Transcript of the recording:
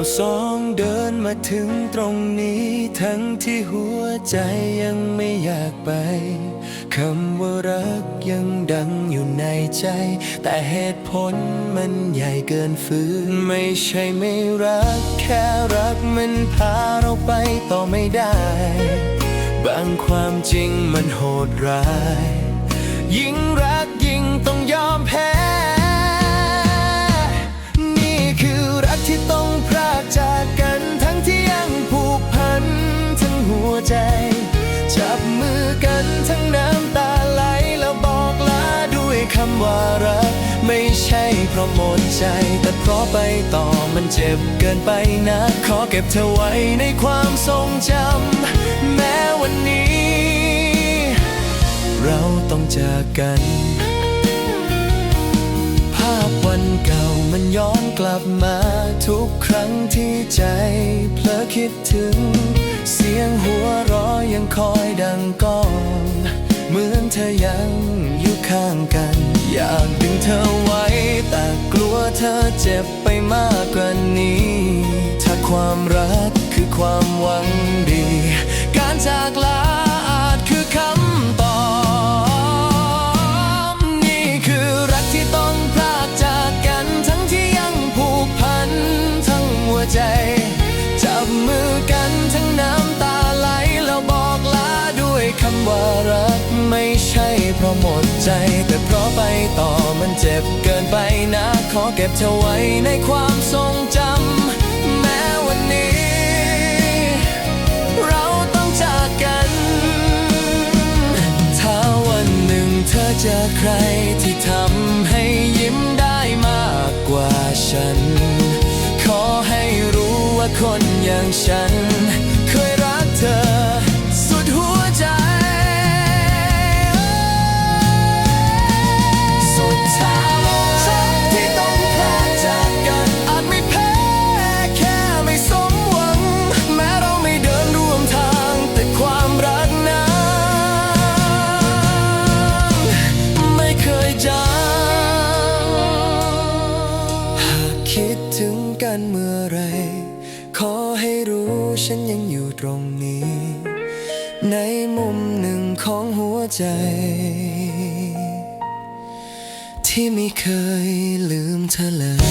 ราสองเดินมาถึงตรงนี้ ทั้งที่หัวใจยังไม่อยากไปคำว่ารักยังดังอยู่ในใจ แต่เหตุผลมันใหญ่เกินฝืน ไม่ใช่ไม่รัก แค่รักมันพาเราไปต่อไม่ได้ บางความจริงมันโหดร้าย ยิ่ง กันทั้งน้ำตาไหลแล้วบอกลาด้วยคำว่ารัก ไม่ใช่เพราะหมดใจ แต่เพราะไปต่อมันเจ็บเกินไปนะ ขอเก็บเธอไว้ในความทรงจำ แม้วันนี้ เราต้องจากกัน ภาพวันเก่ามันย้อนกลับมา ทุกครั้งที่ใจเพลอคิดถึง เสียงหัวเร้อยังคอยดังก้อง มือนเธอยังอยู่ข้างกัน อยากดึงเธอไว้ แต่กลัวเธอเจ็บไปมากกว่านี้ ถ้าความรักคือความหวังดี การจากลาอาจคือคำตอบ นี่คือรักที่ต้องพรากจากกันทั้งที่ยังผูกพัน ทั้งหัวใจจับมือกันทั้งน้ำตาไหลแล้วบอกลาด้วยคำว่ารัก ใจแต่เพราะไปต่อมันเจ็บเกินไปนะ ขอเก็บเธอไว้ในความทรงจำแม้วันนี้ เราต้องจากกัน ถ้าวันหนึ่งเธอเจอใครที่ทำให้ยิ้มได้มากกว่าฉัน ขอให้รู้ว่าคนอย่างฉัน กันเมื่อไร ขอให้รู้ฉันยังอยู่ตรงนี้ ในมุมหนึ่งของหัวใจ ที่ไม่เคยลืมเธอเลย